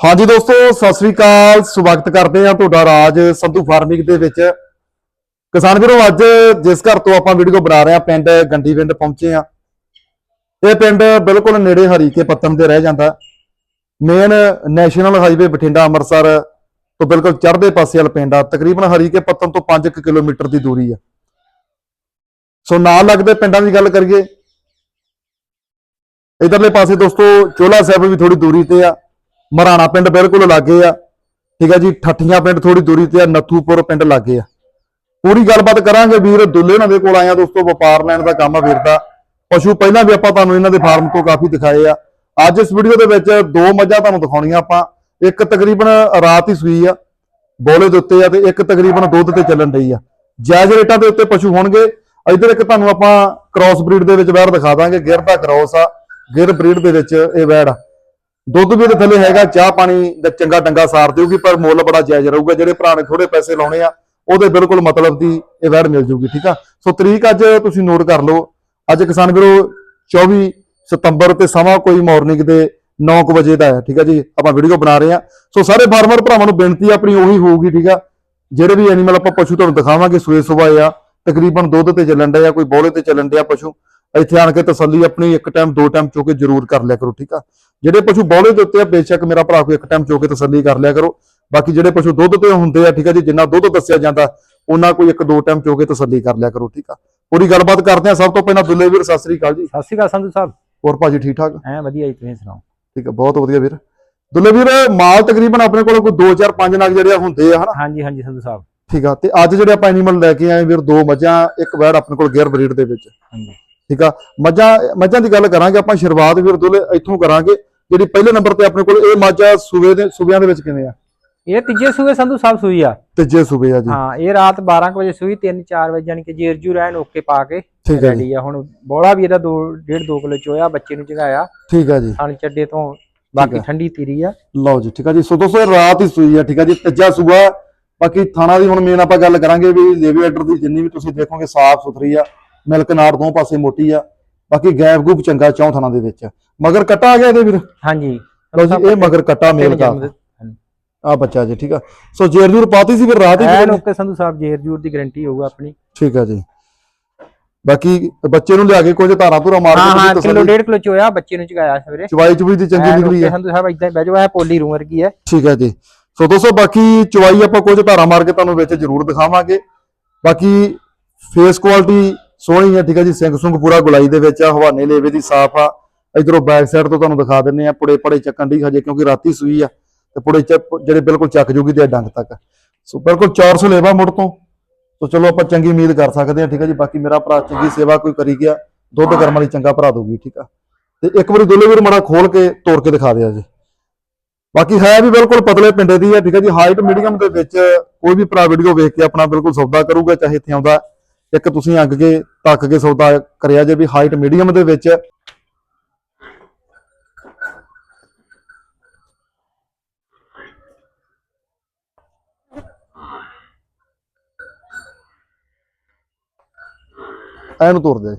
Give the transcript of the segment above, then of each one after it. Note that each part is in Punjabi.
ਹਾਂਜੀ ਦੋਸਤੋ, ਸਤਿ ਸ੍ਰੀ ਅਕਾਲ। ਸਵਾਗਤ ਕਰਦੇ ਹਾਂ ਤੁਹਾਡਾ ਰਾਜ ਸੰਧੂ ਫਾਰਮਿੰਗ ਦੇ ਵਿੱਚ। ਕਿਸਾਨ ਵੀਰੋ, ਅੱਜ ਜਿਸ ਘਰ ਤੋਂ ਆਪਾਂ ਵੀਡੀਓ ਬਣਾ ਰਹੇ ਹਾਂ, ਪਿੰਡ ਗੰਡੀਵਿੰਡ ਪਹੁੰਚੇ ਆ ਇਹ ਪਿੰਡ ਬਿਲਕੁਲ ਨੇੜੇ ਹਰੀਕੇ ਪੱਤਨ ਦੇ ਰਹਿ ਜਾਂਦਾ। Main national highway Bathinda Amritsar ਤੋਂ ਬਿਲਕੁਲ ਚੜ੍ਹਦੇ ਪਾਸੇ ਵਾਲਾ ਪਿੰਡ ਆ। ਤਕਰੀਬਨ ਹਰੀਕੇ ਪੱਤਨ ਤੋਂ 5 ਕਿਲੋਮੀਟਰ ਦੀ ਦੂਰੀ ਆ। ਸੋ ਨਾਲ ਲੱਗਦੇ ਪਿੰਡਾਂ ਦੀ ਗੱਲ ਕਰੀਏ, ਇਧਰਲੇ ਪਾਸੇ ਦੋਸਤੋ ਚੋਲਾ ਸਾਹਿਬ ਵੀ ਥੋੜੀ ਦੂਰੀ ਤੇ ਆ। ਮਰਾਣਾ ਪਿੰਡ ਬਿਲਕੁਲ ਲਾਗੇ ਆ। ਠੀਕ ਆ ਜੀ, ਠੱਠੀਆਂ ਪਿੰਡ ਥੋੜੀ ਦੂਰੀ ਤੇ ਆ, ਨੱਥੂਪੁਰ ਪਿੰਡ ਲਾਗੇ ਆ। ਪੂਰੀ ਗੱਲਬਾਤ ਕਰਾਂਗੇ ਵੀਰ, ਦੁੱਲੇ ਉਹਨਾਂ ਦੇ ਕੋਲ ਆਇਆ ਦੋਸਤੋ, ਵਪਾਰ ਲੈਣ ਦਾ ਕੰਮ ਆ ਵੀਰ ਦਾ। ਪਸ਼ੂ ਪਹਿਲਾਂ ਵੀ ਆਪਾਂ ਤੁਹਾਨੂੰ ਇਹਨਾਂ ਦੇ ਫਾਰਮ ਤੋਂ ਕਾਫੀ ਦਿਖਾਏ ਆ। ਅੱਜ ਇਸ ਵੀਡੀਓ ਦੇ ਵਿੱਚ ਦੋ ਮੱਝਾਂ ਤੁਹਾਨੂੰ ਦਿਖਾਉਣੀਆਂ ਆਪਾਂ। ਇੱਕ ਤਕਰੀਬਨ ਰਾਤ ਹੀ ਸੂਈ ਆ, ਬੋਲੇ ਦੇ ਉੱਤੇ ਆ ਤੇ ਇੱਕ ਤਕਰੀਬਨ ਦੁੱਧ ਤੇ ਚੱਲਣ ਰਹੀ ਆ। ਜਾਇਜ਼ ਰੇਟਾਂ ਦੇ ਉੱਤੇ ਪਸ਼ੂ ਹੋਣਗੇ। ਇਧਰ ਇੱਕ ਤੁਹਾਨੂੰ ਆਪਾਂ ਕ੍ਰਾਸ ਬਰੀਡ ਦੇ ਵਿੱਚ ਵੈੜ ਦਿਖਾ ਦਾਂਗੇ। ਗਿਰ ਦਾ ਕ੍ਰਾਸ ਆ ਗਿਰ ਬਰੀਡ ਦੇ ਵਿੱਚ ਇਹ ਵੈੜ ਆ। ਦੁੱਧ ਵੀ ਇਹਦੇ ਥੱਲੇ ਹੈਗਾ, ਚਾਹ ਪਾਣੀ ਦਾ ਚੰਗਾ ਡੰਗਾ ਸਾਰ ਦਿਓਗੀ ਪਰ ਮੁੱਲ ਬੜਾ ਜਾਇਜ਼ ਰਹੂਗਾ, ਜਿਹੜੇ ਭਰਾ ਨੇ ਥੋੜੇ ਪੈਸੇ ਲਾਉਣੇ ਆ, ਉਹਦੇ ਬਿਲਕੁਲ ਮਤਲਬ ਦੀ ਇਹ ਵੈੜ ਮਿਲ ਜੂਗੀ, ਠੀਕ ਆ? ਸੋ ਤਰੀਕ ਅੱਜ ਤੁਸੀਂ ਨੋਟ ਕਰ ਲਓ, ਅੱਜ ਕਿਸਾਨ ਵੀਰੋ 24 ਸਤੰਬਰ ਤੇ ਸਮਾਂ ਕੋਈ ਮਾਰਨਿੰਗ ਦੇ 9 ਵਜੇ ਦਾ ਹੈ, ਠੀਕ ਆ ਜੀ? ਆਪਾਂ ਵੀਡੀਓ ਬਣਾ ਰਹੇ ਆ। ਸੋ ਸਾਰੇ ਫਾਰਮਰ ਭਰਾਵਾਂ ਨੂੰ ਬੇਨਤੀ ਆਪਣੀ ਉਹੀ ਹੋਊਗੀ, ਠੀਕ ਆ? ਜਿਹੜੇ ਵੀ ਐਨੀਮਲ ਆਪਾਂ ਪਸ਼ੂ ਤੁਹਾਨੂੰ ਦਿਖਾਵਾਂਗੇ, ਸੂਏ ਸੁਬਾਹ ਆ, ਤਕਰੀਬਨ ਦੁੱਧ ਤੇ ਚੱਲਣ ਡਿਆ, ਕੋਈ ਬੋਲੇ ਤੇ ਚੱਲਣ ਡਿਆ ਪਸ਼ੂ, ਇੱਥੇ ਆਣ ਕੇ ਤਸੱਲੀ ਆਪਣੀ ਇੱਕ ਟਾਈਮ ਦੋ ਟਾਈਮ ਚੋ ਕੇ ਜ਼ਰੂਰ ਕਰ ਲਿਆ ਕਰੋ, ਠੀਕ ਆ? ਜਿਹੜੇ ਪਸ਼ੂ ਬੌਲੇ ਦੇ ਉੱਤੇ ਆ ਬੇਸ਼ੱਕ ਮੇਰਾ ਭਰਾ ਕੋਈ ਇੱਕ ਟਾਈਮ ਚੋ ਕੇ ਤਸੱਲੀ ਕਰ ਲਿਆ ਕਰੋ। ਬਾਕੀ ਜਿਹੜੇ ਪਸ਼ੂ ਦੁੱਧ ਤੇ ਹੁੰਦੇ ਆ ਠੀਕ ਆ ਜੀ ਜਿੰਨਾ ਦੁੱਧ ਦੱਸਿਆ ਜਾਂਦਾ ਉਹਨਾਂ ਕੋਈ ਇੱਕ ਦੋ ਟਾਈਮ ਚੋ ਕੇ ਤਸੱਲੀ ਕਰ ਲਿਆ ਕਰੋ ਠੀਕ ਆ। ਪੂਰੀ ਗੱਲਬਾਤ ਕਰਦੇ ਆ ਸਭ ਤੋਂ ਪਹਿਲਾਂ ਦੁੱਲੇ ਵੀਰ ਸਤਿ ਸ੍ਰੀ ਅਕਾਲ ਜੀ। ਸਤਿ ਸ਼੍ਰੀ ਅਕਾਲ ਸੰਧੂ ਸਾਹਿਬ। ਹੋਰ ਭਾਜੀ ਠੀਕ ਠਾਕ? ਐ ਵਧੀਆ ਜੀ ਤੁਸੀਂ ਸੁਣਾਓ? ਠੀਕ ਆ ਬਹੁਤ ਵਧੀਆ ਵੀਰ। ਦੁੱਲੇ ਵੀਰ ਮਾਲ ਤਕਰੀਬਨ ਆਪਣੇ ਕੋਲ ਕੋਈ 2 4 5 ਨਗ ਜਿਹੜੇ ਹੁੰਦੇ ਆ ਹਨਾ? ਹਾਂਜੀ ਹਾਂਜੀ ਸੰਧੂ ਸਾਹਿਬ। ਠੀਕ ਆ ਤੇ ਅੱਜ ਜਿਹੜੇ ਆਪਾਂ ਐਨੀਮਲ ਲੈ ਕੇ ਆਏ ਵੀਰ ਦੋ ਮੱਝਾਂ ਇੱਕ ਵੈੜ ਆਪਣੇ ਕੋਲ ਗੇਅਰ ਬਰੀਡ ਦੇ ਵਿੱਚ। ਹਾਂਜੀ। ਠੀਕ ਆ? ਮੱਝਾਂ ਮੱਝਾਂ ਦੀ ਗੱਲ ਕਰਾਂਗੇ ਆਪਾਂ ਸ਼ੁਰੂਆਤ ਵੀਰ ਦੁੱਲੇ ਇੱਥੋਂ ਕਰਾਂਗੇ। ਜਿਹੜੀ ਪਹਿਲੇ ਨੰਬਰ ਤੇ ਆਪਣੇ ਕੋਲ ਇਹ ਮੱਝ ਸੂਬੇ ਦੇ ਸੂਬਿਆਂ ਦੇ ਵਿੱਚ ਕਿਵੇਂ ਆ? ਇਹ ਤੀਜੇ ਸੂਏ ਸੰਧੂ ਸਾਹਿਬ ਸੂਈ ਆ। ਤੀਜੇ ਸੂਬੇ ਆ ਜੀ। ਹਾਂ ਇਹ ਰਾਤ 12 ਕੁ ਵਜੇ ਸੂਈ 3-4 ਵਜੇ ਜਾਨੀ ਕਿ ਜੇਰਜੂ ਰਹਿਣ ਓਕੇ ਪਾ ਕੇ ਰੈਡੀ ਆ ਹੁਣ ਬੋਲਾ ਵੀ ਇਹਦਾ 2 1.5 2 ਕਿਲੋ ਚੋਇਆ ਬੱਚੇ ਨੂੰ ਚਗਾਇਆ। ਠੀਕ ਆ ਜੀ। ਥਣ ਚੱਡੇ ਤੋਂ ਬਾਕੀ। ਠੰਡੀ ਤੀਰੀ ਆ। ਲਓ ਜੀ ਠੀਕ ਆ ਜੀ। ਸੋ ਦੋਸਤੋ ਇਹ ਰਾਤ ਹੀ ਸੂਈ ਆ ਠੀਕ ਆ ਜੀ। ਤੀਜਾ ਸੂਆ ਬਾਕੀ ਥਾਣਾ ਦੀ ਹੁਣ ਮੇਨ ਆਪਾਂ ਗੱਲ ਕਰਾਂਗੇ ਵੀ ਲੇਵੀ ਆਰਡਰ ਦੀ ਜਿੰਨੀ ਵੀ ਤੁਸੀਂ ਦੇਖੋਗੇ ਸਾਫ਼ ਸੁਥਰੀ ਆ। ਮਿਲਕ ਨਾੜ ਦੋ ਪਾਸੇ ਮੋਟੀ ਆ। ਬਾਕੀ ਗੈਪ ਗੂਪ ਚੰਗਾ ਚੌਂ ਥਾਣਾ ਦੇ ਵਿੱਚ ਮਗਰ ਕੱਟਾ ਆ ਗਿਆ ਇਹਦੇ ਵੀਰ? ਹਾਂਜੀ। ਲਓ ਜੀ ਇਹ ਮਗਰ ਕੱਟਾ ਮੇਲ ਦਾ? ਆ ਬੱਚਾ ਜੀ ਠੀਕ ਆ। ਸੋ ਜੇਰ ਜੂਰ ਪਾਤੀ ਸੀ ਫਿਰ ਰਾਤ ਹੀ ਐਨ ਓਕੇ ਸੰਧੂ ਸਾਹਿਬ ਜੇਰਜੂਰ ਦੀ ਗਾਰੰਟੀ ਹੋਊਗਾ ਆਪਣੀ। ਠੀਕ ਆ ਜੀ। ਬਾਕੀ ਬੱਚੇ ਨੂੰ ਲਿਆ ਕੇ ਕੁਝ ਧਾਰਾ ਧੂਰਾ ਮਾਰ ਹਾਂ ਕੇ ਹਾਂ ਕਿਲੋ ਤਸੱਲੀ- 1.5 ਕਿਲੋ ਚੋਇਆ ਬੱਚੇ ਨੂੰ ਚਗਾਇਆ ਸਵੇਰੇ। ਚਵਾਈ ਚੁਬਈ ਦੀ ਚੰਗੀ ਨਿਕਲੀ ਆ। ਸੰਧੂ ਸਾਹਿਬ ਇਦਾਂ ਬਹਿ ਜਾਓ ਐ ਪੋਲੀ ਰੂਮ ਵਰਗੀ ਹੈ ਠੀਕ ਹੈ ਜੀ। ਸੋ ਦੋਸਤੋ ਬਾਕੀ ਚਵਾਈ ਆਪਾਂ ਕੁਝ ਧਾਰਾ ਮਾਰ ਕੇ ਤੁਹਾਨੂੰ ਵਿੱਚ ਜ਼ਰੂਰ ਦਿਖਾਵਾਂਗੇ। ਬਾਕੀ ਫੇਸ ਕੁਆਲਿਟੀ ਸੋਹਣੀ ਹੈ, ਠੀਕ ਹੈ ਜੀ, ਸਿੰਘ ਸੁੰਗ ਪੂਰਾ ਗੁਲਾਈ ਦੇ ਵਿੱਚ ਆ ਹਵਾਨੇ ਲੇਵੇ ਦੀ ਸਾਫ਼ ਆ। ਇਧਰੋਂ ਬੈਕ ਸਾਈਡ ਤੋਂ ਤੁਹਾਨੂੰ ਦਿਖਾ ਦਿੰਨੇ ਆ, ਪੁੜੇ ਪੜੇ ਚੱਕਣ ਦੀ ਹਜੇ, ਕਿਉਂਕਿ ਰਾਤੀ ਸੂਈ ਆ, ਤੇ ਪੁੜੇ ਜਿਹੜੇ ਬਿਲਕੁਲ ਚੱਕ ਜੂਗੀ ਤੇ ਡੰਗ ਤੱਕ। ਸੋ ਬਿਲਕੁਲ 400 ਲੇਵਾ ਮੁੜ ਤੋਂ। ਸੋ ਚਲੋ ਆਪਾਂ ਚੰਗੀ ਉਮੀਦ ਕਰ ਸਕਦੇ ਹਾਂ, ਠੀਕ ਹੈ ਜੀ, ਬਾਕੀ ਮੇਰਾ ਭਰਾ ਚੰਗੀ ਸੇਵਾ ਕੋਈ ਕਰੀ ਗਿਆ, ਦੁੱਧ ਕਰਮ ਵਾਲੀ ਚੰਗਾ ਭਰਾ ਦਊਗੀ, ਠੀਕ ਆ। ਤੇ ਇੱਕ ਵਾਰੀ ਦੋਲੇ ਵੀਰ ਮੜਾ ਖੋਲ ਕੇ ਤੋੜ ਕੇ ਦਿਖਾ ਦਿਆ ਜੀ। ਬਾਕੀ ਹੈ ਵੀ ਬਿਲਕੁਲ ਪਤਲੇ ਪਿੰਡੇ ਦੀ ਹੈ, ਠੀਕ ਹੈ ਜੀ ਹਾਈਟ ਮੀਡੀਅਮ ਦੇ ਵਿੱਚ ਕੋਈ ਵੀ ਭਰਾ ਵੀਡੀਓ ਵੇਖ ਕੇ ਆਪਣਾ ਬਿਲਕੁਲ ਸੌਦਾ ਕਰੂਗਾ, ਚਾਹੇ ਇੱਥੇ ਆਉਂਦਾ ਇੱਕ ਤੁਸੀਂ ਅੱਗ ਕੇ ਤੱਕ ਕੇ ਸੌਦਾ ਕਰਿਆ ਜੇ ਵੀ ਹਾਈਟ ਮੀਡੀਅਮ ਦੇ ਵਿੱਚ। ਐਨੂੰ ਤੋੜ ਦੇ।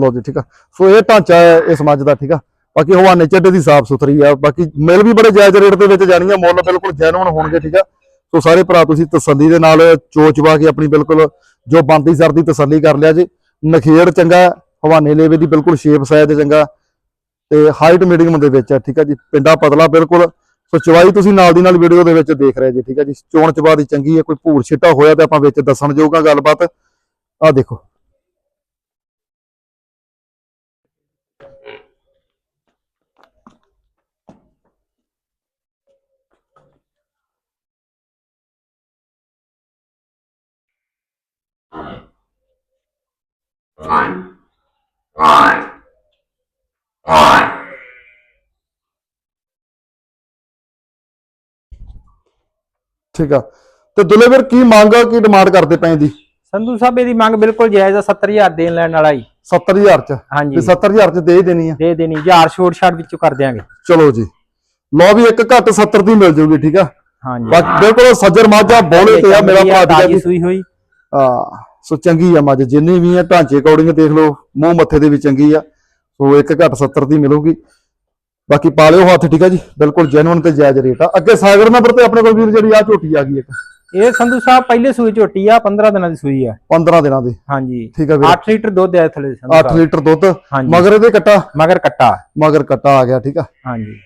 ਲੋ ਜੀ, ਠੀਕ ਆ। ਸੋ ਇਹ ਢਾਂਚਾ ਹੈ ਇਸ ਮੱਝ ਦਾ, ਠੀਕ ਆ। ਬਾਕੀ ਹਵਾਨੇ ਚੱਡੇ ਦੀ ਸਾਫ਼ ਸੁਥਰੀ ਆ। ਬਾਕੀ ਮਿਲ ਵੀ ਬੜੇ ਜਾਇਜ਼ ਰੇਟ ਦੇ ਵਿੱਚ ਜਾਣੀ ਆ, ਮੁੱਲ ਬਿਲਕੁਲ ਜੈਨੂਨ ਹੋਣਗੇ, ਠੀਕ ਆ। ਸੋ ਸਾਰੇ ਭਰਾ, ਤੁਸੀਂ ਤਸੱਲੀ ਦੇ ਨਾਲ ਚੋਚਵਾ ਕੇ ਆਪਣੀ ਬਿਲਕੁਲ ਜੋ ਬੰਦੀ ਸਰਦੀ ਤਸੱਲੀ ਕਰ ਲਿਆ ਜੀ। ਨਖੇੜ ਚੰਗਾ, ਹਵਾਨੇ ਲੇਵੇ ਦੀ ਬਿਲਕੁਲ ਸ਼ੇਪ ਸਾਈਜ਼ ਚੰਗਾ ਤੇ ਹਾਈਟ ਮੀਡੀਅਮ ਦੇ ਵਿੱਚ ਹੈ ਠੀਕ ਹੈ ਜੀ। ਪਿੰਡਾ ਪਤਲਾ ਬਿਲਕੁਲ। ਸੋ ਚਵਾਈ ਤੁਸੀਂ ਨਾਲ ਦੀ ਨਾਲ ਵੀਡੀਓ ਦੇ ਵਿੱਚ ਦੇਖ ਰਹੇ ਜੀ, ਠੀਕ ਹੈ ਜੀ। ਚੋਣ ਚਵਾ ਦੀ ਚੰਗੀ ਹੈ, ਕੋਈ ਭੂਰ ਛਿੱਟਾ ਹੋਇਆ ਤੇ ਆਪਾਂ ਵਿੱਚ ਦੱਸਣ ਜੋਗਾ ਗੱਲਬਾਤ। ਆ ਦੇਖੋ। ਠੀਕ ਆ। ਤੇ ਦੁੱਲੇ ਵੀਰ ਕੀ ਮੰਗ ਆ, ਕੀ ਡਿਮਾਂਡ ਕਰਦੇ ਪਏ ਦੀ ਸੰਧੂ ਸਾਹਿਬ ਇਹਦੀ ਮੰਗ ਬਿਲਕੁਲ ਜਾਇਜ਼ ਆ 70000 ਦੇਣ ਲੈਣ ਵਾਲਾ ਹੀ 70000 ਚ? ਹਾਂਜੀ। ਤੇ 70000 ਚ ਦੇ ਹੀ ਦੇਣੀ ਆ? ਦੇ ਦੇਣੀ ਹਜ਼ਾਰ ਛੋਟ ਛਾੜ ਵਿੱਚੋਂ ਕਰ ਦਿਆਂਗੇ। ਚਲੋ ਜੀ। ਲੋ ਵੀ ਇੱਕ ਘੱਟ 70 ਦੀ ਮਿਲ ਜੂਗੀ ਠੀਕ ਆ? ਹਾਂਜੀ। ਬਾਕੀ ਬਿਲਕੁਲ ਸੱਜਰ ਮਾਝਾ ਬੋਲੇ ਤੇ ਆ ਮੇਰਾ ਤਾਜੀ ਸੂਈ ਹੋਈ। ਆ ਸੋ ਚੰਗੀ ਆ ਮੱਝ ਜਿੰਨੀ ਵੀ ਆ ਢਾਂਚੇ ਅਕੋਰਡਿੰਗ ਦੇਖ ਲਓ ਮੂੰਹ ਮੱਥੇ ਦੇ ਵੀ ਚੰਗੀ ਆ। ਸੋ ਇੱਕ ਘੱਟ 70 ਦੀ ਮਿਲੂਗੀ। ਬਾਕੀ ਪਾ ਲਿਓ ਹੱਥ ਠੀਕ ਆ ਜੀ? ਬਿਲਕੁਲ ਜੈਨੂਨ ਤੇ ਜਾਇਜ਼ ਰੇਟ ਆ। ਅੱਗੇ ਸਾਗਰ ਨੰਬਰ ਤੇ ਆਪਣੇ ਕੋਲ ਵੀਰ ਜਿਹੜੀ ਆ ਝੋਟੀ ਆ ਗਈ ਇੱਕ। ਇਹ ਸੰਧੂ ਸਾਹਿਬ ਪਹਿਲੇ ਸੂਈ ਝੋਟੀ ਆ 15 ਦਿਨਾਂ ਦੀ ਸੂਈ ਆ। 15 ਦਿਨਾਂ ਦੀ। ਹਾਂਜੀ। ਠੀਕ ਆ ਵੀਰ। 8 ਲੀਟਰ ਦੁੱਧ ਆ ਥਲੇ ਸੰਧੂ 8 ਸਾਹਿਬ। ਲੀਟਰ ਦੁੱਧ। ਮਗਰ ਇਹਦੇ ਕੱਟਾ? ਮਗਰ ਕੱਟਾ। ਮਗਰ ਕੱਟਾ ਆ ਗਿਆ ਠੀਕ ਆ। ਹਾਂਜੀ।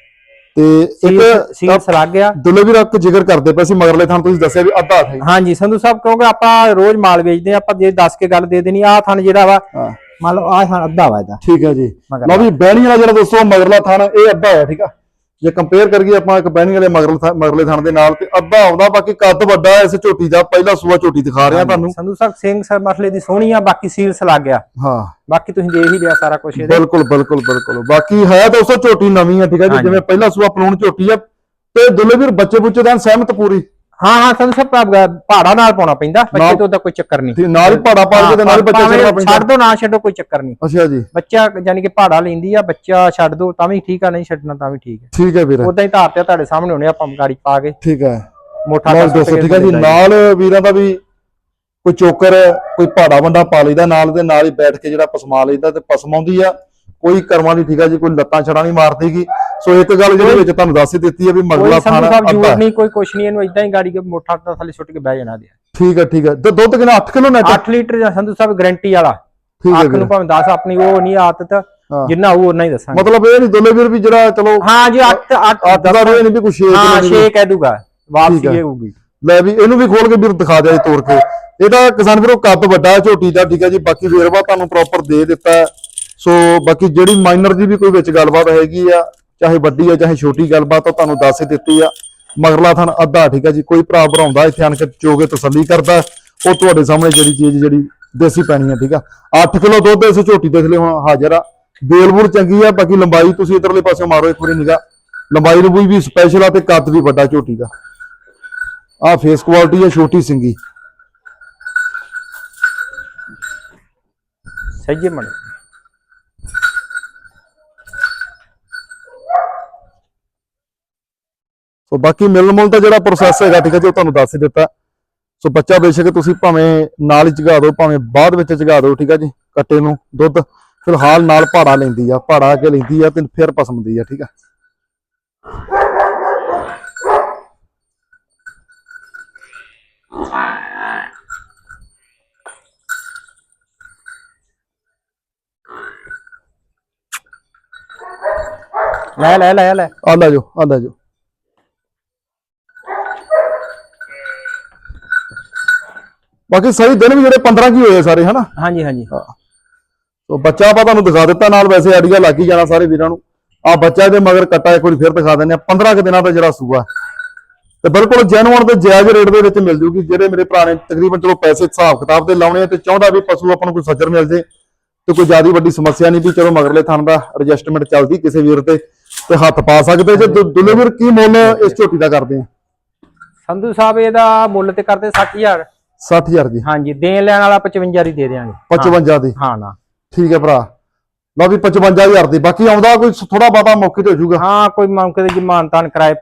ਤੇ ਇੱਕ ਸੀਲ ਸਲਾਗ ਗਿਆ। ਦੁੱਲੇ ਵੀਰ ਇੱਕ ਜ਼ਿਕਰ ਕਰਦੇ ਪਏ ਸੀ ਮਗਰਲੇ ਥਾਂ ਤੁਸੀਂ ਦੱਸਿਆ ਵੀ ਅੱਧਾ ਹੈ। ਹਾਂਜੀ ਸੰਧੂ ਸਾਹਿਬ ਕਿਉਂਕਿ ਆਪਾਂ ਰੋਜ਼ ਮਾਲ ਵੇਚਦੇ ਆ ਆਪਾਂ ਜੇ ਦੱਸ ਕੇ ਗੱਲ ਦੇ ਦੇਣੀ ਆ ਥਣ ਜਿਹੜਾ ਵਾ ਮੰਨ ਲਓ ਆ ਥਣ ਅੱਧਾ ਵਾ ਇਹਦਾ। ਠੀਕ ਹੈ ਜੀ। ਲਓ ਵੀ ਬਹਿਣੀ ਵਾਲਾ ਜਿਹੜਾ ਦੋਸਤੋ ਮਗਰਲਾ ਥਣ ਇਹ ਅੱਧਾ ਹੈ ਠੀਕ ਆ? ਜੇ ਕੰਪੇਅਰ ਕਰੀਏ ਆਪਾਂ ਇੱਕ ਬਹਿਣੀ ਵਾਲੇ ਮਗਰਲੇ ਮਗਰਲੇ ਥਣ ਦੇ ਨਾਲ ਤੇ ਅੱਧਾ ਆਉਂਦਾ ਬਾਕੀ ਕੱਦ ਵੱਡਾ ਇਸ ਝੋਟੀ ਦਾ। ਪਹਿਲਾ ਸੂਆ ਝੋਟੀ ਦਿਖਾ ਰਿਹਾ ਤੁਹਾਨੂੰ। ਸੰਧੂ ਸਾਹਿਬ ਸਿੰਘ ਸਰ ਮਸਲੇ ਦੀ ਸੋਹਣੀ ਆ ਬਾਕੀ ਸੀਲ ਸਲਾਗ ਗਿਆ। ਹਾਂ। ਬਾਕੀ ਤੁਸੀਂ ਦੇਖ ਹੀ ਲਿਆ ਸਾਰਾ ਕੁਝ ਇਹਦੇ। ਬਿਲਕੁਲ ਬਿਲਕੁਲ ਬਿਲਕੁਲ। ਬਾਕੀ ਹੈ ਦੋਸਤੋ ਝੋਟੀ ਨਵੀਂ ਹੈ ਠੀਕ ਹੈ ਜੀ ਹਾਂਜੀ। ਜਿਵੇਂ ਪਹਿਲਾ ਸੂਆ ਪਲੂਣ ਝੋਟੀ ਆ ਤੇ ਦੁੱਲੇ ਵੀਰ ਬੱਚੇ ਬੁੱਚੇ ਦਾ ਸਹਿਮਤ ਪੂਰੀ। ਹਾਂ ਹਾਂ ਸਾਹਿਬ ਪਾ- ਪਹਾੜਾ ਨਾਲ ਪਾਉਣਾ ਪੈਂਦਾ ਬੱਚੇ ਤੋਂ ਉਹਦਾ ਕੋਈ ਚੱਕਰ ਨਹੀਂ। ਤੇ ਨਾਲ ਹੀ ਪਹਾੜਾ ਪਾ ਕੇ ਤੇ ਨਾਲ ਬੱਚੇ ਛੱਡਣਾ ਪੈਂਦਾ। ਛੱਡ ਦੋ ਨਾ ਛੱਡੋ ਕੋਈ ਚੱਕਰ ਨਹੀਂ। ਅੱਛਾ ਜੀ। ਬੱਚਾ ਯਾਨੀ ਕਿ ਪਹਾੜਾ ਲੈਂਦੀ ਆ ਬੱਚਾ ਛੱਡ ਦੋ ਤਾਂ ਵੀ ਠੀਕ ਆ ਨਹੀਂ ਛੱਡਣਾ ਤਾਂ ਵੀ ਠੀਕ ਹੈ ਠੀਕ ਹੈ ਵੀਰ। ਉਦਾਂ ਹੀ ਧਾਰ ਤੇ ਤੁਹਾਡੇ ਸਾਹਮਣੇ ਹੋਣੇ ਆਪਾਂ ਗਾੜੀ ਪਾ ਕੇ। ਠੀਕ ਹੈ ਮੋਠਾ ਨਾਲ ਦੋਸਤੋ ਠੀਕ ਹੈ ਜੀ। ਨਾਲ ਵੀਰਾਂ ਦਾ ਵੀ ਕੋਈ ਚੋਕਰ ਕੋਈ ਪਹਾੜਾ ਬੰਦਾ ਪਾ ਲਈਦਾ ਨਾਲ ਦੇ ਨਾਲ ਹੀ ਬੈਠ ਕੇ ਜਿਹੜਾ ਪਸਮਾ ਲਈਦਾ ਤੇ ਪਸਮ ਆਉਂਦੀ ਆ। ਕੋਈ ਕਰਮਾਂ ਦੀ ਠੀਕ ਹੈ ਜੀ ਕੋਈ ਲੱਤਾਂ ਛੜਾ ਨਹੀਂ ਮਾਰਦੀਗੀ ਸੋ ਇੱਕ ਗੱਲ ਜਿਹੜੀ ਵਿੱਚ ਤੁਹਾਨੂੰ ਦੱਸ ਹੀ ਦਿੱਤੀ ਹੈ ਵੀ ਮਗਲਾ ਸਾਹਿਬ ਅੱਧਾ। ਨਹੀਂ ਕੋਈ ਕੁਛ ਨਹੀਂ ਇਹਨੂੰ ਇਦਾਂ ਹੀ ਗਾੜੀ ਕੇ ਮੋਠਾ ਤਾਂ ਥੱਲੇ ਸੁੱਟ ਕੇ ਬਹਿ ਜਾਣਾ ਦੇ ਠੀਕ ਹੈ ਠੀਕ ਹੈ ਤੇ ਦੁੱਧ ਕਿੰਨਾ? 8 ਕਿਲੋ ਨੈਟ? 8 ਲੀਟਰ ਦਾ ਸੰਧੂ ਸਾਹਿਬ ਗਾਰੰਟੀ ਵਾਲਾ। ਠੀਕ ਹੈ ਅੱਖ ਨੂੰ ਭਾਵੇਂ 10 ਆਪਣੀ ਉਹ ਨਹੀਂ ਆਦਤ। ਜਿੰਨਾ ਉਹ ਉਹਨਾਂ ਹੀ ਦੱਸਾਂਗੇ। ਮਤਲਬ ਇਹ ਨਹੀਂ ਦੋਲੇ ਵੀਰ ਵੀ ਜਿਹੜਾ ਚਲੋ ਹਾਂ ਜੀ 8 8 ਅੱਠ ਦਾ ਇਹ ਨਹੀਂ ਵੀ ਕੁਛ 6 ਹਾਂ 6 ਕਹਿ ਦੂਗਾ। ਵਾਪਸੀ। ਇਹ ਹੋਊਗੀ। ਲੈ ਵੀ ਇਹਨੂੰ ਵੀ ਖੋਲ ਕੇ ਵੀਰ ਦਿਖਾ ਦਿਆ ਜੀ ਤੋੜ ਕੇ। ਇਹਦਾ ਕਿਸਾਨ ਵੀਰੋ ਕੱਦ ਵੱਡਾ ਝੋਟੀ ਦਾ ਠੀਕ ਹੈ ਜੀ ਬਾਕੀ ਵੇਰਵਾ ਤੁਹਾਨੂੰ ਪ੍ਰੋਪਰ ਦੇ ਦਿੱਤਾ। ਹੈ। ਸੋ ਬਾਕੀ ਜਿਹੜੀ ਮਾਈਨਰ ਦੀ ਵੀ ਕੋਈ ਵਿੱਚ ਗੱਲਬਾਤ ਹੈਗੀ ਆ, ਚਾਹੇ ਵੱਡੀ ਆ, ਚਾਹੇ ਛੋਟੀ ਗੱਲਬਾਤ, ਉਹ ਤੁਹਾਨੂੰ ਦੱਸ ਹੀ ਦਿੱਤੀ ਆ। ਮਗਰਲਾ ਥਣ ਅੱਧਾ, ਠੀਕ ਆ ਜੀ, ਕੋਈ ਭਰਾ ਭਰਾਉਂਦਾ ਇੱਥੇ ਆਣ ਕੇ ਚੋਗੇ ਤਸੱਲੀ ਕਰਦਾ, ਉਹ ਤੁਹਾਡੇ ਸਾਹਮਣੇ ਜਿਹੜੀ ਚੀਜ਼, ਜਿਹੜੀ ਦੇਸੀ ਪੈਣੀ ਆ, ਠੀਕ ਆ। 8 ਕਿਲੋ ਦੁੱਧ ਇਸ ਝੋਟੀ ਦੇ ਥਲੇ ਹੁਣ ਹਾਜ਼ਰ ਆ। ਬੇਲਬੂਰ ਚੰਗੀ ਆ, ਬਾਕੀ ਲੰਬਾਈ ਤੁਸੀਂ ਇਧਰਲੇ ਪਾਸੇ ਮਾਰੋ ਇੱਕ ਵਾਰੀ ਨਿਗਾ ਲੰਬਾਈ ਨੂੰ ਵੀ ਸਪੈਸ਼ਲ ਆ ਤੇ ਕੱਦ ਵੀ ਵੱਡਾ ਝੋਟੀ ਦਾ। ਆ ਫੇਸ ਕੁਆਲਿਟੀ ਆ ਛੋਟੀ ਸਿੰਗੀ। ਸਹੀ ਮਣ ਸੋ ਬਾਕੀ ਮਿਲਣ ਮੁਲ ਦਾ ਜਿਹੜਾ ਪ੍ਰੋਸੈਸ ਹੈਗਾ ਠੀਕ ਹੈ ਜੀ ਉਹ ਤੁਹਾਨੂੰ ਦੱਸ ਹੀ ਦਿੱਤਾ। ਸੋ ਬੱਚਾ ਬੇਸ਼ੱਕ ਤੁਸੀਂ ਭਾਵੇਂ ਨਾਲ ਹੀ ਚਗਾ ਦਿਓ ਭਾਵੇਂ ਬਾਅਦ ਵਿੱਚ ਚਗਾ ਦਿਓ ਠੀਕ ਹੈ ਜੀ ਕੱਟੇ ਨੂੰ ਦੁੱਧ। ਫਿਲਹਾਲ ਨਾਲ ਪਹਾੜਾ ਲੈਂਦੀ ਆ ਪਹਾੜਾ ਕੇ ਲੈਂਦੀ ਆ ਤੇ ਫਿਰ ਪਸਮਦੀ ਆ ਠੀਕ ਆ ਲੈ ਲੈ ਲੈ ਲੈ। ਆ ਲੈ ਜਾਓ ਆ ਲੈ ਜਾਓ। ਬਾਕੀ ਸਹੀ ਦਿਨ ਵੀ ਜਿਹੜੇ 15 ਕੀ ਹੋਏ ਆ ਸਾਰੇ ਹਨਾ? ਹਾਂਜੀ ਹਾਂਜੀ। ਸੋ ਬੱਚਾ ਆਪਾਂ ਤੁਹਾਨੂੰ ਦਿਖਾ ਦਿੱਤਾ ਨਾਲ ਵੈਸੇ ਆਈਡੀਆ ਲੱਗ ਹੀ ਜਾਣਾ ਸਾਰੇ ਵੀਰਾਂ ਨੂੰ। ਆ ਬੱਚਾ ਦੇ ਮਗਰ ਕੱਟਾ ਇੱਕ ਵਾਰੀ ਫਿਰ ਦਿਖਾ ਦਿੰਦੇ ਆ 15 ਕੁ ਦਿਨਾਂ ਦਾ ਜਿਹੜਾ ਸੂਆ। ਤੇ ਬਿਲਕੁਲ ਜੈਨੂਅਨ ਤੇ ਜਾਇਜ਼ ਰੇਟ ਦੇ ਵਿੱਚ ਮਿਲ ਜੂਗੀ। ਜਿਹੜੇ ਮੇਰੇ ਭਰਾ ਨੇ ਤਕਰੀਬਨ ਚਲੋ ਪੈਸੇ ਹਿਸਾਬ ਕਿਤਾਬ ਦੇ ਲਾਉਣੇ ਆ ਤੇ ਚਾਹੁੰਦਾ ਵੀ ਪਸ਼ੂ ਆਪਾਂ ਨੂੰ ਕੋਈ ਸੱਜਰ ਮਿਲ ਜੇ ਤੇ ਕੋਈ ਜ਼ਿਆਦਾ ਵੱਡੀ ਸਮੱਸਿਆ ਨਹੀਂ ਵੀ ਚਲੋ ਮਗਰਲੇ ਥਣ ਦਾ ਐਡਜਸਟਮੈਂਟ ਚੱਲਦੀ ਕਿਸੇ ਵੀਰ ਤੇ ਤੇ ਹੱਥ ਪਾ ਸਕਦੇ ਜੇ। ਦੁ- ਦੁੱਲੇ ਵੀਰ ਕੀ ਮੁੱਲ ਇਸ ਝੋਟੀ ਦਾ ਕਰਦੇ ਆ? ਸੰਧੂ ਸਾਹਿਬ ਇਹਦਾ ਮੁੱਲ ਤੇ ਕਰਦੇ 60000 60000 ਜੀ ਹਾਂਜੀ ਦੇਣ ਲੈਣ ਵਾਲਾ 55 ਦੀ ਦੇ ਦੇਾਂਗੇ 55 ਦੀ। ਹਾਂ ਨਾ। ਠੀਕ ਹੈ ਭਰਾ। ਲਓ ਵੀ 55000 ਦੀ। ਬਾਕੀ ਆਉਂਦਾ ਕੋਈ ਥੋੜਾ ਬਾਤਾ ਮੌਕੇ ਤੇ ਹੋ ਜਾਊਗਾ। ਹਾਂ ਕੋਈ ਮੌਕੇ ਤੇ ਜਮਾਨ ਤਾਨ ਕਰਾਏ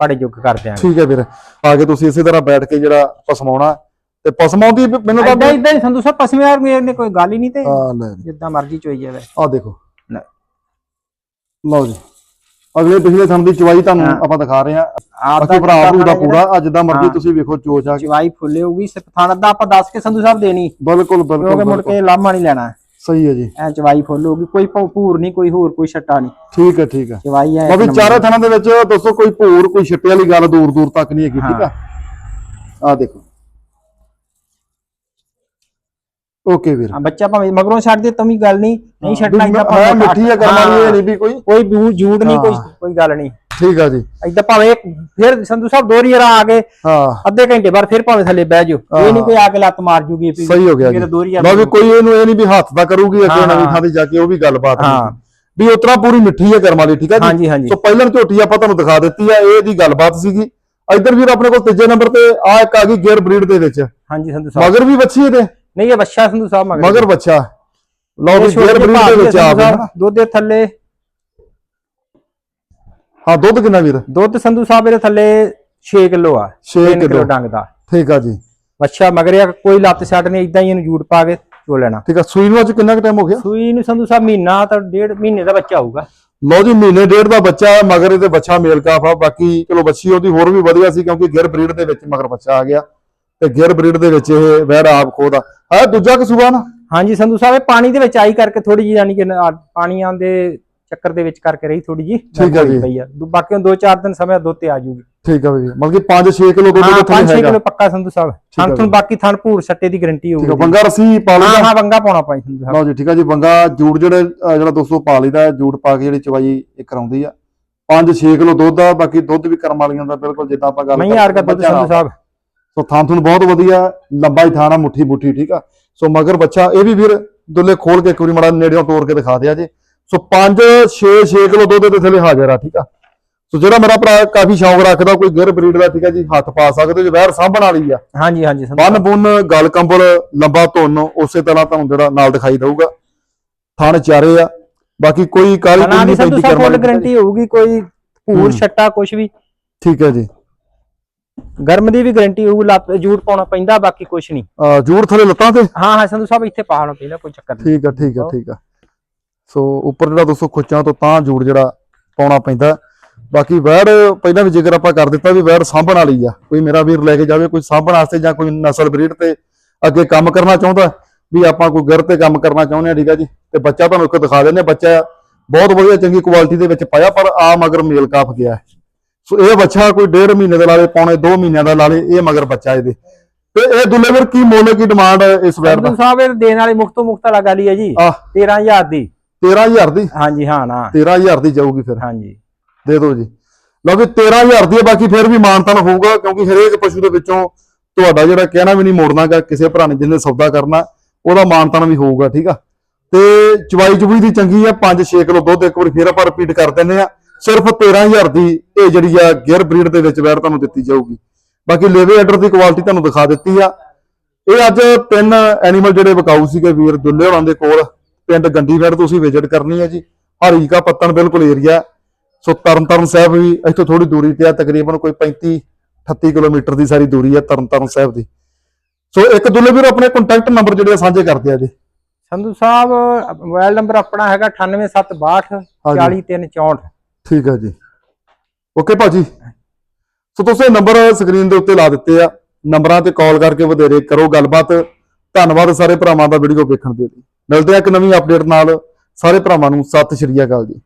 ਪੜੇ ਜੁਗ ਕਰ ਦਿਆਂਗੇ। ਠੀਕ ਹੈ ਵੀਰ। ਆ ਕੇ ਤੁਸੀਂ ਇਸੇ ਤਰ੍ਹਾਂ ਬੈਠ ਕੇ ਜਿਹੜਾ ਪਸਮਾਉਣਾ ਤੇ ਪਸਮਾਉਂਦੀ ਮੈਨੂੰ ਤਾਂ ਇਦਾਂ ਇਦਾਂ ਹੀ ਸੰਧੂ ਸਾਹਿਬ ਪਸਮੇਰ ਮੇਰੇ ਨੇ ਕੋਈ ਗੱਲ ਹੀ ਨਹੀਂ ਤੇ ਜਿੱਦਾਂ ਮਰਜ਼ੀ ਚੋਈ ਜਾਵੇ। ਆ ਦੇਖੋ। ਲਓ ਜੀ। ਅਗਲੇ ਪਿਛਲੇ ਥਣ ਦੀ ਚਵਾਈ ਤੁਹਾਨੂੰ। ਆਪਾਂ ਦਿਖਾ ਰਹੇ ਆ ਆਪ ਬਾਕੀ ਭਰਾ ਭਰੂ ਦਾ ਪੂਰਾ ਅੱਜ ਦਾ ਮਰਜ਼ੀ। ਤੁਸੀਂ ਵੇਖੋ ਚੋਚ ਆ ਕੇ। ਚਵਾਈ ਫੁੱਲੇ ਹੋਊਗੀ ਥਾਣਾ ਦਾ ਆਪਾਂ ਦੱਸ ਕੇ ਸੰਧੂ ਸਾਹਿਬ ਦੇਣੀ। ਬਿਲਕੁਲ ਕਿਉਂਕਿ ਬਿਲਕੁਲ ਮੁੜ ਬਿਲਕੁਲ। ਕੇ ਲਾਮਾ ਨਹੀਂ ਲੈਣਾ। ਸਹੀ ਹੈ ਜੀ। ਐ ਚਵਾਈ ਫੁੱਲ ਹੋਊਗੀ ਕੋਈ ਭੂਰ ਨਹੀਂ ਕੋਈ ਹੋਰ ਕੋਈ ਛੱਟਾ ਨਹੀਂ। ਠੀਕ ਹੈ ਠੀਕ ਹੈ। ਚਵਾਈ ਐ ਵੀ ਚਾਰੇ ਥਣਾਂ ਦੇ ਵਿੱਚ ਦੋਸਤੋ ਕੋਈ ਭੂਰ ਕੋਈ ਛਿੱਟੇ ਵਾਲੀ ਗੱਲ ਦੂਰ ਦੂਰ ਤੱਕ ਨਹੀਂ ਹੈਗੀ ਠੀਕ ਆ? ਆ ਦੇਖੋ। ਓਕੇ ਵੀਰ। ਹਾਂ ਬੱਚਾ ਭਾਵੇਂ ਮਗਰੋਂ ਛੱਡ ਦੇ ਤਾਂ ਵੀ ਗੱਲ ਨਹੀਂ। ਨਹੀਂ ਛੱਡਣਾ ਇਦਾਂ ਹਾਂ, ਮਿੱਠੀ ਆ ਕਰਮਾਂ ਦੀ ਇਹ ਨਹੀਂ ਵੀ ਕੋਈ ਕੋਈ ਬੂ- ਜੂੜ ਨਹੀਂ ਕੋਈ। ਕੋਈ ਗੱਲ ਨਹੀਂ। ਠੀਕ ਆ ਜੀ। ਇਦਾਂ ਭਾਵੇਂ ਫਿਰ ਸੰਧੂ ਸਾਹਿਬ ਦੋ ਰੀਅਰ ਆ ਗਏ। ਹਾਂ। ਅੱਧੇ ਘੰਟੇ ਬਾਅਦ ਫਿਰ ਭਾਵੇਂ ਥੱਲੇ ਬਹਿ ਜਾਓ। ਇਹ ਨਹੀਂ ਕੋਈ ਆ ਕੇ ਲੱਤ ਮਾਰ ਜੂਗੀ ਵੀ ਸਹੀ ਹੋ ਗਿਆ ਜੀ। ਵੀ ਕੋਈ ਇਹਨੂੰ ਇਹ ਨਹੀਂ ਵੀ ਹੱਥ ਦਾ ਕਰੂਗੀ ਅੱਗੇ ਨਵੀਂ। ਥਾਂ ਤੇ ਜਾ ਕੇ ਉਹ ਵੀ ਗੱਲਬਾਤ ਹਾਂ। ਵੀ ਉਤਰਾ ਪੂਰੀ ਮਿੱਠੀ ਹੈ ਕਰਮਾਂ ਦੀ ਠੀਕ ਹਾਂਜੀ, ਹਾਂਜੀ। ਸੋ ਪਹਿਲਾਂ ਝੋਟੀ ਆਪਾਂ ਤੁਹਾਨੂੰ ਦਿਖਾ ਦਿੱਤੀ ਆ ਇਹ ਦੀ ਗੱਲਬਾਤ ਸੀਗੀ। ਇੱਧਰ ਵੀਰ ਆਪਣੇ ਕੋਲ ਤੀਜੇ ਨੰਬਰ ਤੇ ਆ ਇੱਕ ਆ ਗਈ ਗੇਅਰ ਬਰੀਡ ਦੇ ਵਿੱਚ। ਹਾਂਜੀ ਸੰਧੂ ਸਾਹਿਬ। ਮਗਰ ਵੀ ਬੱਚੀ ਇਹਦੇ? ਨਹੀਂ ਇਹ ਬੱਚਾ ਸੰਧੂ ਸਾਹਿਬ ਮਗਰ। ਮਗਰ ਬੱਚਾ। ਲਓ ਵੀ ਗੇਅਰ ਬਰੀਡ ਦੇ ਵਿੱਚ ਹੈ ਆ ਸੰਧੂ ਗਈ ਸਾਹਿਬ, ਹਨਾ। ਦੁੱਧ ਦੇ ਥੱਲੇ। ਹਾਂ ਦੁੱਧ ਕਿੰਨਾ ਵੀਰ? ਦੁੱਧ ਸੰਧੂ ਸਾਹਿਬ ਇਹਦੇ ਥੱਲੇ 6 ਕਿਲੋ ਆ ਛੇ 3 ਕਿਲੋ। ਡੰਗ ਦਾ। ਠੀਕ ਆ ਜੀ। ਬੱਚਾ ਮਗਰ ਆ ਕੋਈ ਲੱਤ ਛੱਡ ਨਹੀਂ ਇਦਾਂ ਹੀ ਇਹਨੂੰ ਜੂੜ ਪਾ ਕੇ ਚੋ ਲੈਣਾ। ਠੀਕ ਆ ਸੂਈ ਨੂੰ ਅੱਜ ਕਿੰਨਾ ਕੁ ਟਾਈਮ ਹੋ ਗਿਆ? ਸੂਈ ਨੂੰ ਸੰਧੂ ਸਾਹਿਬ ਮਹੀਨਾ ਤਾਂ ਡੇਢ ਮਹੀਨੇ ਦਾ ਬੱਚਾ ਹੋਊਗਾ। ਲਓ ਜੀ ਮਹੀਨੇ ਡੇਢ ਦਾ ਬੱਚਾ ਮਗਰ ਇਹਦੇ ਬੱਚਾ ਮੇਲ ਕਾਫ ਆ ਬਾਕੀ ਚਲੋ ਬੱਚੀ ਉਹਦੀ ਹੋਰ ਵੀ ਵਧੀਆ ਸੀ ਕਿਉਂਕਿ ਗਿਰ ਬਰੀਡ ਦੇ ਵਿੱਚ ਮਗਰ ਬੱਚਾ ਆ ਗਿਆ। ਤੇ ਗਿਰ ਬਰੀਡ ਦੇ ਵਿੱਚ ਇਹ ਵੈੜ ਆਪ ਖੋਦ ਆ ਹੈ ਦੂਜਾ ਕਸੂਆ ਨਾ। ਹਾਂਜੀ ਸੰਧੂ ਸਾਹਿਬ ਇਹ ਪਾਣੀ ਦੇ ਵਿੱਚ ਆਈ ਕਰਕੇ ਥੋੜੀ ਜਿਹੀ ਯਾਨੀ ਕਿ ਨਾ- ਪਾਣੀਆਂ ਦੇ ਚੱਕਰ ਦੇ ਵਿੱਚ ਕਰਕੇ ਰਹੀ ਥੋੜੀ ਜੀ ਠੀਕ ਹੈ ਜੀ। ਪਈ ਆ। ਦੂ- ਬਾਕੀ ਦੋ ਚਾਰ ਦਿਨ ਸਮੇਂ ਦੁੱਧ ਤੇ ਆ ਜੂਗੀ। ਠੀਕ ਆ ਬਈ ਮਤਲਬ ਕਿ 5-6 ਕਿਲੋ ਦੁੱਧ ਹਾਂ ਦੇ ਥੱਲੇ 5-6 ਹੈਗਾ। ਕਿਲੋ ਪੱਕਾ ਸੰਧੂ ਸਾਹਿਬ। ਹੈ ਥਣ ਬਾਕੀ ਥਣ ਭੂਰ ਸੱਟੇ ਦੀ ਗਾਰੰਟੀ ਠੀਕ ਆ ਹੋਊਗੀ। ਬੰਗਾ ਰਸੀ ਪਾ ਹਾਂ ਲਈਦਾ ਹਾਂ ਬੰਗਾ ਪਾਉਣਾ ਪਾਈ ਸੰਧੂ ਸਾਹਿਬ। ਲਓ ਜੀ ਠੀਕ ਆ ਜੀ ਬੰਗਾ ਜੂੜ ਜਿਹੜੇ ਜਿਹੜਾ ਦੋਸਤੋ ਪਾ ਲਈਦਾ ਜੂੜ ਪਾ ਕੇ ਜਿਹੜੀ ਚਵਾਈ ਇਹ ਕਰਾਉਂਦੀ ਆ। 5-6 ਕਿਲੋ ਦੁੱਧ ਆ ਬਾਕੀ ਦੁੱਧ ਵੀ ਕਰਮ ਵਾਲੀਆਂ ਦਾ ਬਿਲਕੁਲ ਜਿੱਦਾਂ ਆਪਾਂ ਗੱਲ ਮੈਂ ਯਾਰ ਕਾ ਦੁੱਧ ਸੰਧੂ ਸਾਹਿਬ। ਸੋ ਥਾਂ ਥੁਣ ਬਹੁਤ ਵਧੀਆ ਲੰਬਾ ਹੀ ਥਾਣਾ ਮੁੱਠੀ ਮੁੱਠੀ ਠੀਕ ਆ। ਸੋ ਮਗਰ ਬੱਚਾ ਇਹ ਵੀ ਵੀਰ ਦੁੱਲੇ ਖੋਲ ਕੇ ਇੱਕ ਵਾਰੀ ਮੜਾ ਨੇੜਿਓਂ ਤੋੜ ਕੇ ਦਿਖਾ ਦਿਆ ਜੇ। ਸੋ 5 6 6 ਕਿਲੋ ਦੁੱਧ ਦੇ ਥੱਲੇ ਹਾਜ਼ਰ ਆ ਠੀਕ ਆ। ਸੋ ਜਿਹੜਾ ਮੇਰਾ ਭਰਾ ਕਾਫੀ ਸ਼ੌਂਕ ਰੱਖਦਾ ਕੋਈ ਗਿਰ ਬਰੀਡ ਦਾ ਠੀਕ ਆ ਜੀ ਹੱਥ ਪਾ ਸਕਦੇ ਜੇ ਵੈਰ ਸਾਂਭਣ ਵਾਲੀ ਆ। ਹਾਂਜੀ ਹਾਂਜੀ ਬੰਨ ਬੁੰਨ ਗਲ ਕੰਬਲ ਲੰਬਾ ਧੁੰਨ ਉਸੇ ਤਰ੍ਹਾਂ ਤੁਹਾਨੂੰ ਜਿਹੜਾ ਨਾਲ ਦਿਖਾਈ ਦਊਗਾ। ਥਣ ਚਾਰੇ ਆ ਬਾਕੀ ਕੋਈ ਕਾਲੀ ਦੀ ਨਹੀਂ ਪੈਂਦੀ ਕਰਮ ਵਾਲੀ ਗਾਰੰਟੀ ਹੋਊਗੀ ਕੋਈ ਭੂਰ। ਛੱਟਾ ਕੁਝ ਵੀ। ਠੀਕ ਹੈ ਜੀ। ਗਰਮ ਦੀ ਵੀ ਗਾਰੰਟੀ ਹੋਊਗੀ ਲੱਤ ਜੂਟ ਪਾਉਣਾ ਪੈਂਦਾ ਬਾਕੀ ਕੁਝ ਨਹੀਂ। ਅਹ ਜੂੜ ਥੱਲੇ ਲੱਤਾਂ ਤੇ? ਹਾਂ ਹਾਂ ਸੰਧੂ ਸਾਹਿਬ ਇੱਥੇ ਪਾਉਣਾ ਪੈਂਦਾ ਕੋਈ ਚੱਕਰ ਨਹੀਂ। ਠੀਕ ਆ ਠੀਕ ਆ ਠੀਕ ਆ। ਸੋ ਉੱਪਰ ਜਿਹੜਾ ਦੋਸਤੋ ਖੁੱਚਾਂ ਤੋਂ ਤਾਂ ਜੂੜ ਜਿਹੜਾ ਪਾਉਣਾ ਪੈਂਦਾ। ਬਾਕੀ ਵੈੜ ਪਹਿਲਾਂ ਵੀ ਜ਼ਿਕਰ ਆਪਾਂ ਕਰ ਦਿੱਤਾ ਵੀ ਵੈੜ ਸਾਂਭਣ ਵਾਲੀ ਆ ਕੋਈ ਮੇਰਾ ਵੀਰ ਲੈ ਕੇ ਜਾਵੇ ਕੋਈ ਸਾਂਭਣ ਵਾਸਤੇ ਜਾਂ ਕੋਈ ਨਸਲ ਬਰੀਡ ਤੇ ਅੱਗੇ ਕੰਮ ਕਰਨਾ ਚਾਹੁੰਦਾ ਵੀ ਆਪਾਂ ਕੋਈ ਗਰ ਤੇ ਕੰਮ ਕਰਨਾ ਚਾਹੁੰਦੇ ਆ ਠੀਕ ਆ ਜੀ। ਤੇ ਬੱਚਾ ਤੁਹਾਨੂੰ ਇੱਕ ਦਿਖਾ ਦਿੰਦੇ ਆ ਬੱਚਾ ਬਹੁਤ ਵਧੀਆ ਚੰਗੀ ਕੁਆਲਿਟੀ ਦੇ ਵਿੱਚ ਪਾਇਆ ਪਰ ਆ ਮਗਰ ਮੇਲ ਕਾਫ ਗਿਆ ਹੈ। ਸੋ ਇਹ ਬੱਚਾ ਕੋਈ ਡੇਢ ਮਹੀਨੇ ਦਾ ਲਾ ਲੇ ਪੌਣੇ 2 ਮਹੀਨਿਆਂ ਦਾ ਲਾ ਲੇ ਇਹ ਮਗਰ ਬੱਚਾ ਇਹਦੇ। ਤੇ ਇਹ ਦੁੱਲੇ ਵੀਰ ਕੀ ਮੁੱਲ ਕੀ ਡਿਮਾਂਡ ਇਸ ਵੈੜ ਦਾ? ਸਾਹਿਬ ਇਹ ਦੇਣ ਵਾਲੀ ਮੁਕਤੋ ਮੁਕਤ ਵਾਲਾ ਗੱਲ ਹੀ ਹੈ ਜੀ। ਆ 13000 ਦੀ। 13000 ਦੀ? ਹਾਂਜੀ ਹਾਂ ਨਾ। 13000 ਦੀ ਜਾਊਗੀ ਫਿਰ। ਹਾਂਜੀ। ਦੇ ਦਿਓ ਜੀ। ਲਓ ਵੀ 13000 ਦੀ ਹੈ ਬਾਕੀ ਫਿਰ ਵੀ ਮਾਨਤਨ ਹੋਊਗਾ ਕਿਉਂਕਿ ਹਰੇਕ ਪਸ਼ੂ ਦੇ ਵਿੱਚੋਂ ਤੁਹਾਡਾ ਜਿਹੜਾ ਕਹਿਣਾ ਵੀ ਨਹੀਂ ਮੋੜਨਾਗਾ ਕਿਸੇ ਭਰਾ ਨੇ ਜਿਹਨੇ ਸੌਦਾ ਕਰਨਾ ਉਹਦਾ ਮਾਨਤਨ ਵੀ ਹੋਊਗਾ ਠੀਕ ਆ? ਤੇ ਚਵਾਈ ਚੁਬਈ ਦੀ ਚੰਗੀ ਆ 5-6 ਕਿਲੋ ਦੁੱਧ ਇੱਕ ਵਾਰੀ ਫੇਰ ਆਪਾਂ ਰਿਪੀਟ ਕਰ ਦਿੰਦੇ ਆ। ਸਿਰਫ 13000 ਦੀ ਇਹ ਜਿਹੜੀ ਆ ਗਿਅਰ ਬਰੀਡ ਦੇ ਵਿੱਚ ਵੈਰ ਤੁਹਾਨੂੰ ਦਿੱਤੀ ਜਾਊਗੀ। ਬਾਕੀ ਲੇਵੇ ਆਰਡਰ ਦੀ ਕੁਆਲਿਟੀ ਤੁਹਾਨੂੰ ਦਿਖਾ ਦਿੱਤੀ ਆ। ਇਹ ਅੱਜ ਤਿੰਨ ਐਨੀਮਲ ਜਿਹੜੇ ਵਿਕਾਊ ਸੀਗੇ ਵੀਰ ਦੁੱਲੇ ਹੋਰਾਂ ਦੇ ਕੋਲ। ਪਿੰਡ ਗੰਡੀਗੜ੍ਹ ਤੁਸੀਂ ਵਿਜ਼ਿਟ ਕਰਨੀ ਹੈ ਜੀ। ਹਰੀਕਾ ਪੱਤਨ ਬਿਲਕੁਲ ਏਰੀਆ ਸੋ ਤਰਨਤਾਰਨ ਸਾਹਿਬ ਵੀ ਇੱਥੋਂ ਥੋੜੀ ਦੂਰੀ ਤੇ ਆ ਤਕਰੀਬਨ ਕੋਈ 35 38 ਕਿਲੋਮੀਟਰ ਦੀ ਸਾਰੀ ਦੂਰੀ ਆ ਤਰਨਤਾਰਨ ਸਾਹਿਬ ਦੀ। ਸੋ ਇੱਕ ਦੁੱਲੇ ਵੀਰ ਆਪਣੇ ਕੰਟੈਕਟ ਨੰਬਰ ਜਿਹੜੇ ਆ ਸਾਂਝੇ ਕਰਦੇ ਆ ਜੀ। ਸੰਧੂ ਸਾਹਿਬ ਮੋਬਾਈਲ ਨੰਬਰ ਆਪਣਾ ਹੈਗਾ 98762 ਹਾਂਜੀ। 40364 ਠੀਕ ਹੈ ਜੀ। ਓਕੇ ਭਾਜੀ। ਸੋ ਤੁਸੀਂ ਨੰਬਰ ਸਕਰੀਨ ਦੇ ਉੱਤੇ ਲਾ ਦਿੱਤੇ ਆ। ਨੰਬਰਾਂ ਤੇ ਕਾਲ ਕਰਕੇ ਵਧੇਰੇ ਕਰੋ ਗੱਲਬਾਤ। ਧੰਨਵਾਦ ਸਾਰੇ ਭਰਾਵਾਂ ਦਾ ਵੀਡੀਓ ਵੇਖਣ ਦੇ ਲਈ। ਮਿਲਦੇ ਆ ਇੱਕ ਨਵੀਂ ਅਪਡੇਟ ਨਾਲ। ਸਾਰੇ ਭਰਾਵਾਂ ਨੂੰ ਸਤਿ ਸ਼੍ਰੀ ਅਕਾਲ ਜੀ।